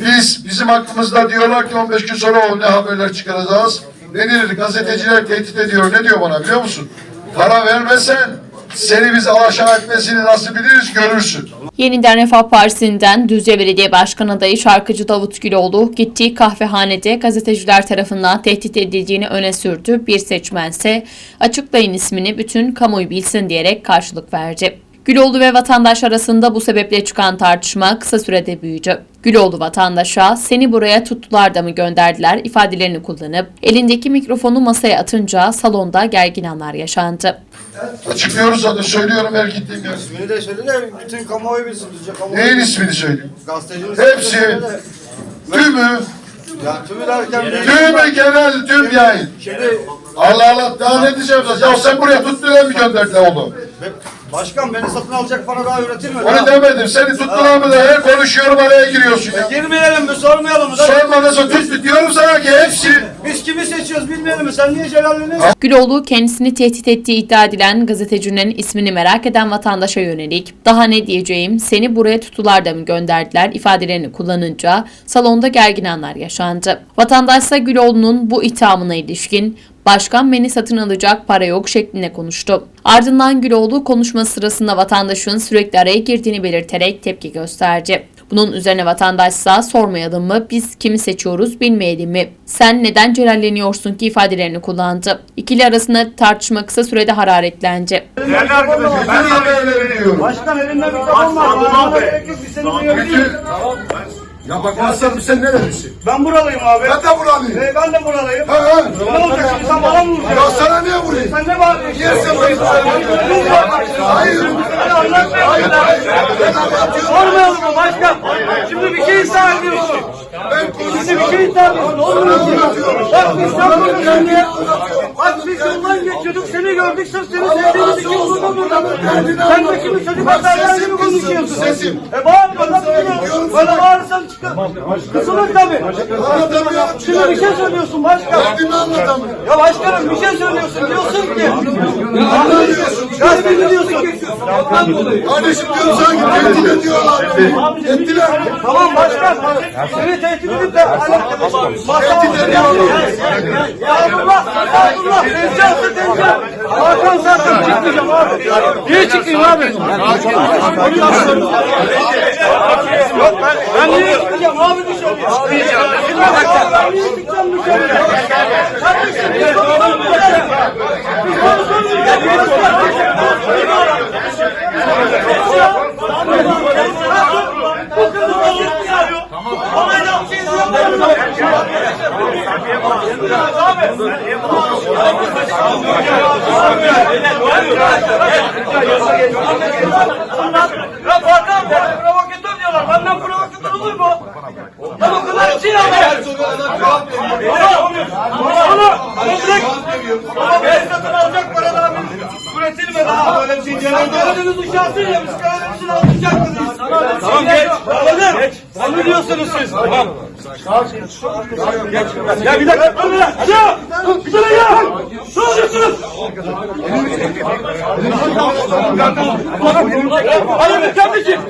Biz bizim hakkımızda diyorlar ki 15 gün sonra ne haberler çıkaracağız. Ne denir? Gazeteciler tehdit ediyor. Ne diyor bana biliyor musun? Para vermesen seni biz alaşağı etmesini nasıl biliriz görürsün. Yeniden Refah Partisi'nden Düzce Belediye Başkanı adayı şarkıcı Davut Güloğlu gittiği kahvehanede gazeteciler tarafından tehdit edildiğini öne sürdü. Bir seçmense açıklayın ismini bütün kamuoyu bilsin diyerek karşılık verdi. Güloğlu ve vatandaş arasında bu sebeple çıkan tartışma kısa sürede büyüdü. Güloğlu vatandaşa seni buraya tuttular da mı gönderdiler ifadelerini kullanıp elindeki mikrofonu masaya atınca salonda gergin anlar yaşandı. Açıklıyoruz zaten söylüyorum her gittiğim yer. İsmini de söyle de bütün kamuoyu bilsin. Düzce kamuoyu Neyin bilsin. ismini söyleyeyim? Gazetecinin Hepsi. ismini söyle de. Tümü, Ya tümü derken bir... tümü genel tüm yayın. Şimdi Allah Allah daha ne diyeceğim sana? Ya sen buraya tuttular mı gönderdiler oğlum? Başkan beni satın alacak para daha üretilmedi. Onu ha. demedim. Seni tuttular mı da her konuşuyorum araya giriyorsun ya. Girmeyelim mi sormayalım mı? Sorma nasıl tut diyorum sana ki hepsi. Biz kimi seçiyoruz bilmeyelim mi? Sen niye celalleniyorsun? Güloğlu kendisini tehdit ettiği iddia edilen gazetecinin ismini merak eden vatandaşa yönelik daha ne diyeceğim seni buraya tutular da mı gönderdiler ifadelerini kullanınca salonda gergin anlar yaşandı. Vatandaşsa Güloğlu'nun bu ithamına ilişkin başkan beni satın alacak para yok şeklinde konuştu. Ardından Güloğlu konuşma sırasında vatandaşın sürekli araya girdiğini belirterek tepki gösterdi. Bunun üzerine vatandaşsa sormayalım mı biz kimi seçiyoruz bilmeyelim mi? Sen neden celalleniyorsun ki ifadelerini kullandı. İkili arasında tartışma kısa sürede hararetlendi. Değerli arkadaşlar, ben haberleri diyorum. Başkan elinde mikrofon var. Biz seni duyabiliriz. Ya bak aslanım sen nerelisin? Ben buralıyım abi. Ben de buralıyım. Ee, ben de buralıyım. Ha ha. Ne olacak şimdi sen bana mı Ya vuracaksın? sana niye vurayım? Sen ne bağırıyorsun? Yersin beni. Hayır. Hayır. Hayır. Ben anlatıyorum. Sormayalım mı başkan? Şimdi bir şey iddia ediyorsun. Şimdi bir şey iddia ediyorsun. Olmuyor ki. Bak biz sen burada diye. Bak biz yoldan geçiyorduk seni gördük sırf seni sevdiğimiz için burada burada. Sen de şimdi çocuk haberler gibi konuşuyorsun. Sesim. E. Böyle bağırırsan çıkar. Kısılır tabii. Anlatamıyorum. Şimdi bir şey söylüyorsun başkan. Derdimi anlatamıyorum. Ya başkanım bir şey söylüyorsun diyorsun ki. Gazeteci diyorsun. Kardeşim diyorum sanki tehdit ediyorlar. Ettiler. Tamam başkan. Seni tehdit edip de Tehdit ediyorlar. Ya Allah, ya Allah, tezgahsın tezgah. Hakan zaten çıkmayacağım abi. Niye çıkayım abi? Yok ben, ben niye çıkacağım abi dışarıya? Ben niye çıkacağım dışarıya? Kardeşim biz konuşalım. Biz konuşalım. Ya Hakan beni provokatör diyorlar. Benden provokatör olur mu? Ya bu kadar şey ama. Ama ama direkt ama beni satın alacak para daha bir üretilmedi ha. Böyle bir şey Sen Karadeniz uşağısın ya biz Karadeniz'in alacaktınız. Tamam geç. Geç. Ne diyorsunuz siz? Tamam. Ya bir dakika. Ya. Bir dakika ya. Ne oluyorsunuz? Hayır kardeşim.